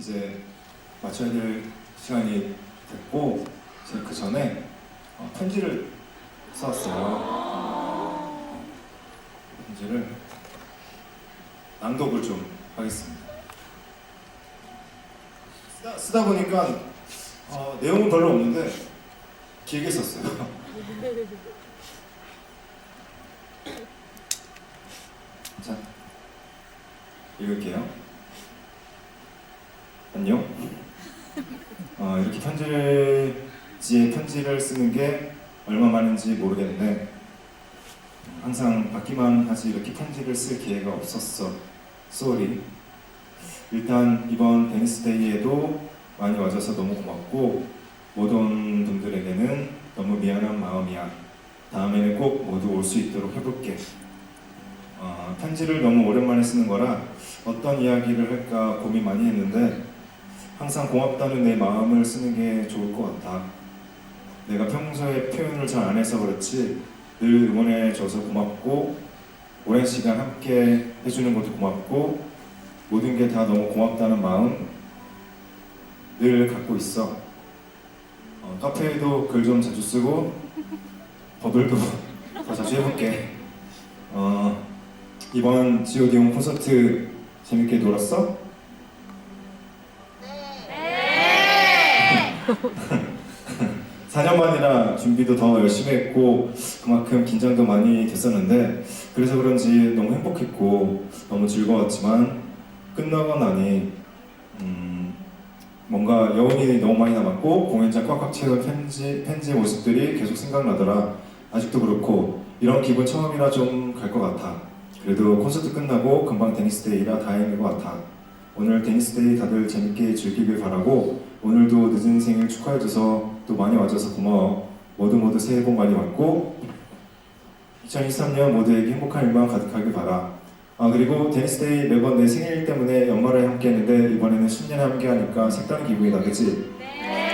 이제 맞춰야 될 시간이 됐고 제가 그 전에 어, 편지를 써왔어요. 편지를 낭독을 좀 하겠습니다. 쓰다, 쓰다 보니까 어, 내용은 별로 없는데 길게 썼어요. 자, 읽을게요. 안녕. 어, 이렇게 편지지에 편지를 쓰는 게 얼마 만인지 모르겠는데 항상 받기만 하지 이렇게 편지를 쓸 기회가 없었어. 쏘리. 일단 이번 베니스데이에도 많이 와줘서 너무 고맙고 모든 분들에게는 너무 미안한 마음이야. 다음에는 꼭 모두 올 수 있도록 해볼게. 어, 편지를 너무 오랜만에 쓰는 거라 어떤 이야기를 할까 고민 많이 했는데 항상 고맙다는 내 마음을 쓰는 게 좋을 것 같아. 내가 평소에 표현을 잘 안 해서 그렇지 늘 응원해줘서 고맙고 오랜 시간 함께 해주는 것도 고맙고 모든 게 다 너무 고맙다는 마음 늘 갖고 있어. 어, 카페에도 글 좀 자주 쓰고 버블도 더 자주 해볼게. 어, 이번 용 콘서트 재밌게 놀았어? 4년 만이나 준비도 더 열심히 했고 그만큼 긴장도 많이 됐었는데 그래서 그런지 너무 행복했고 너무 즐거웠지만 끝나고 나니 음, 뭔가 여운이 너무 많이 남았고 공연장 꽉꽉 채운 팬지, 팬지의 모습들이 계속 생각나더라. 아직도 그렇고 이런 기분 처음이라 좀 갈 것 같아. 그래도 콘서트 끝나고 금방 데니스데이라 다행인 것 같아 오늘 데니스데이 다들 재밌게 즐기길 바라고 오늘도 늦은 생일 축하해줘서 또 많이 와줘서 고마워. 모두 모두 새해 복 많이 받고 2023년 모두에게 행복한 일만 가득하길 바라. 아 그리고 데니스데이 매번 내 생일 때문에 연말에 함께 했는데 이번에는 10년에 함께 하니까 색다른 기분이다, 그치?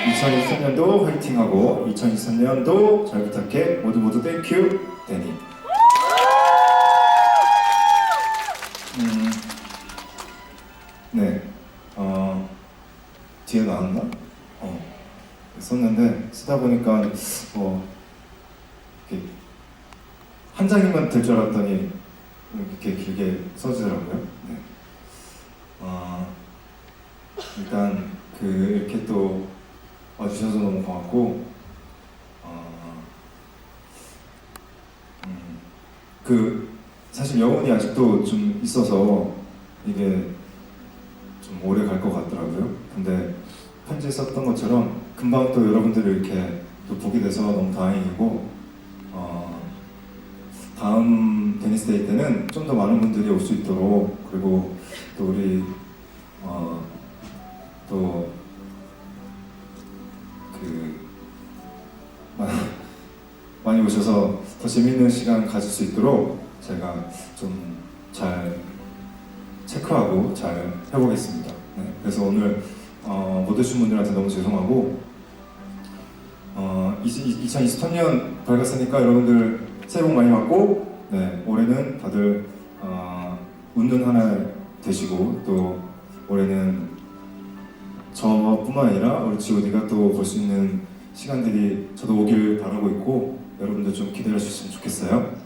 2023년도 화이팅하고 2023년도 잘 부탁해. 모두 모두 땡큐, 데니. 뒤에 나왔나? 어, 썼는데 쓰다 보니까 어, 이렇게 한 장이면 될 줄 알았더니 이렇게 길게 써지더라고요. 네. 어, 일단 그 이렇게 또 와주셔서 너무 고맙고 어, 음, 그 사실 여운이 아직도 좀 있어서 이게 좀 오래 갈 것 같더라고요. 근데 편지에 썼던 것처럼 금방 또 여러분들을 이렇게 또 보게 돼서 너무 다행이고 어, 다음 데니스데이 때는 좀 더 많은 분들이 올 수 있도록 그리고 또 우리 어, 또 그, 많이 오셔서 더 재밌는 시간 가질 수 있도록 제가 좀 잘 체크하고 잘 해보겠습니다. 네, 그래서 오늘 어, 못 오신 분들한테 너무 죄송하고 어, 2023년 밝았으니까 여러분들 새해 복 많이 받고 네, 올해는 다들 어, 웃는 한해 되시고 또 올해는 저뿐만 아니라 우리 G.O.D가 또 볼 수 있는 시간들이 저도 오길 바라고 있고 여러분들 좀 기다려 주셨으면 좋겠어요.